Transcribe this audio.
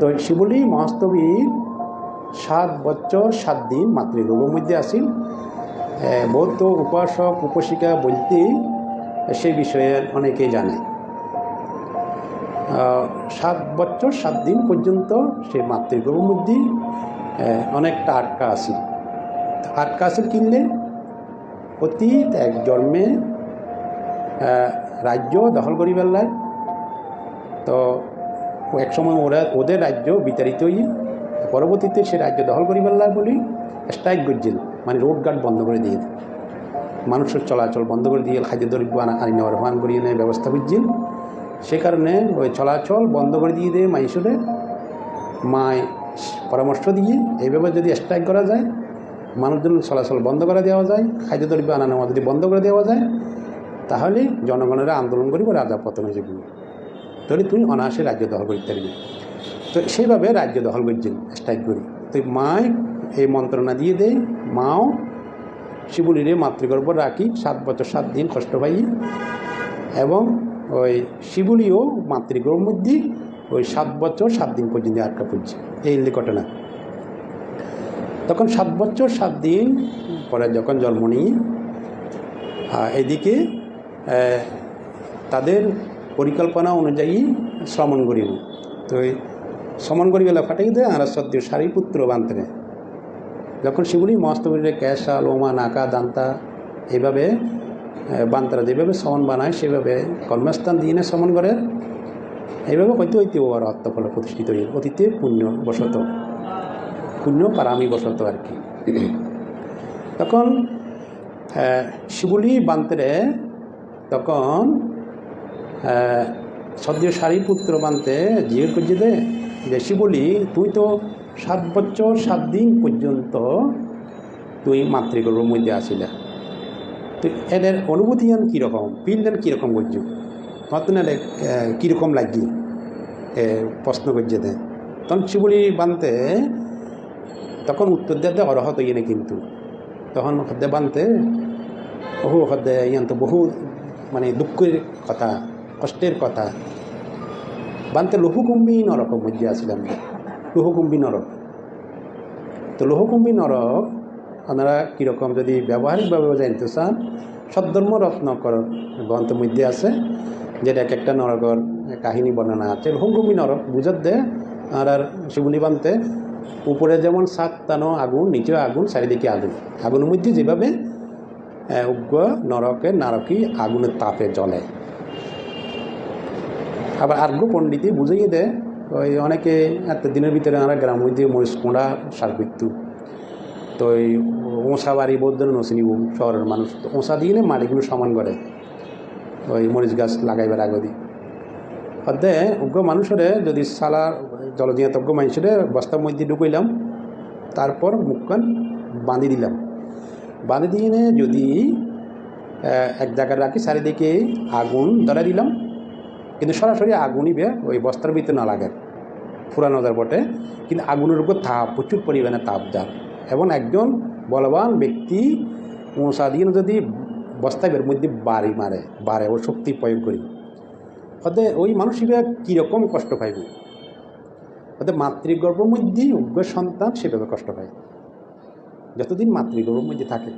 তো শিবলি মহাস্তবী সাত বছর সাত দিন মাতৃগর্ভের মধ্যে আসিল। বৌদ্ধ উপাসক, উপাসিকা বলতে সেই বিষয়ে অনেকেই জানে। সাত বছর সাত দিন পর্যন্ত সে মাতৃগর্ভের মধ্যে অনেকটা আটকা আসিল আটকা আসিল কিনলে অতীত এক জন্মে রাজ্য দখল করি পেলায় তো এক সময় ওরা ওদের রাজ্য বিতাড়িত হই পরবর্তীতে সে রাজ্য দখল করি পেলায় বলি স্ট্রাইক করছিল মানে রোড গার্ড বন্ধ করে দিয়ে মানুষের চলাচল বন্ধ করে দিয়ে খাদ্য দ্রব্য আনা নেওয়ার ভান করিয়ে নেয় ব্যবস্থা করছিল। সে কারণে ওই চলাচল বন্ধ করে দিয়ে দেয় মাইসুরে। মায় পরামর্শ দিয়ে এইভাবে যদি স্ট্রাইক করা যায় মানুষজন চলাচল বন্ধ করে দেওয়া যায় খাদ্য দ্রব্য আনা নেওয়া যদি বন্ধ করে দেওয়া যায়, তাহলে জনগণেরা আন্দোলন করিব, রাজা পতন হয়ে যাবে তাহলে তুমি অনায়াসে রাজ্য দখল করতে পারবি। তো সেইভাবে রাজ্য দখল করছেন স্ট্রাইক করি। তো মায় এই মন্ত্রণা দিয়ে দেয় মাও শিবুলিরে মাতৃগর্ভ রাখি, সাত বছর সাত দিন কষ্ট পাই এবং ওই শিবুলিও মাতৃগর্ভের মধ্যে ওই সাত বছর সাত দিন পর্যন্ত আটকা পড়ছে। এই ঘটনা। তখন সাত বছর সাত দিন পরে যখন জন্ম নিই এদিকে তাদের পরিকল্পনা অনুযায়ী শ্রমণ করিব। তো শ্রমণ ফাটাই দেয় আর সদ্য সারিপুত্র বান্তরে। যখন সেগুলি মস্তবরীরে ক্যাশা লোমা, নাকা, দান্তা এইভাবে বান্তারা যেভাবে শ্রমণ বানায়, সেভাবে কর্মস্থান দিয়ে না শ্রমণ করে। এইভাবে হয়তো হইতে ওর আত্মফল প্রতিষ্ঠিত হয়ে অতীতে পুণ্য বশত পুণ্য পারামি বশত আর কি। তখন শিবুলি বান্তরে তখন সদ্য সারিপুত্র বানতে জিজ্ঞেস করছে দে যে শিবলি তুই তো সাত বছর সাত দিন পর্যন্ত তুই মাতৃগর্ভের মধ্যে আসিলা তো এদের অনুভূতি আন কীরকম ফিল্ডেন কীরকম করছ এলে কীরকম লাগি এ, প্রশ্ন করছে দে তখন শিবলি বানতে তখন উত্তর দেওয়াতে অরহত ইয়ে কিন্তু তখন হদ্দে বানতে বহু হদ্দে ইয়ান তো বহু মানে দুঃখের কথা কষ্টের কথা। বানতে লহুকুম্বী নরক মধ্যে আসলাম লহুকুম্বী নরক। তো লহুকুম্বী নরক, আপনারা কীরকম যদি ব্যবহারিকভাবে জানতে চান, সদ্ধর্ম রত্নকর গ্রন্থের মধ্যে আছে, যেটা এক একটা নরকর কাহিনী বর্ণনা আছে। লহুকুম্বী নরক, বুঝত আর আর শিবনী বানতে, উপরে যেমন সাত তানো আগুন, নিচে আগুন, চারিদিকে আগুন। আগুনের মধ্যে যেভাবে উগ্র নরকের নারকী আগুনের তাপে জ্বলে। আবার আর্ঘ্য পণ্ডিতে বুঝিয়ে দেয়, ওই অনেকে এত দিনের ভিতরে আমরা গ্রাম মধ্যে মরিচ কোঁড়া সার করতু তো ওই ওঁসা বাড়ি বৌদ্ধ নসিনিব শহরের মানুষ, তো ওঁসা দিয়ে মাটিগুলো সমান করে, ওই মরিচ গাছ লাগাইবার আগদি অর্ধে উগ্র মানুষের যদি সালা জলদিয়াতজ্ঞ মানুষের বস্তার মধ্যে ঢুকাইলাম, তারপর মুখখান বাঁধি দিলাম। বাঁধি দিয়ে যদি এক জায়গায় রাখি, চারিদিকে আগুন ধরা দিলাম কিন্তু সরাসরি আগুনই বে ওই বস্তার ভিতরে না লাগে। ফুরানো যার বটে। কিন্তু আগুনের উপর তাপ, প্রচুর পরিমাণে তাপ যায় এবং একজন বলবান ব্যক্তি মশা দিয়ে যদি বস্তাবের মধ্যে বাড়ি মারে, বাড়ে, ও শক্তি প্রয়োগ করি। হতে ওই মানুষরা কীরকম কষ্ট পাইব? হতে মাতৃগর্ভের মধ্যেই উগ্র সন্তান সেভাবে কষ্ট পায়। যতদিন মাতৃগর্ভের মধ্যে থাকে।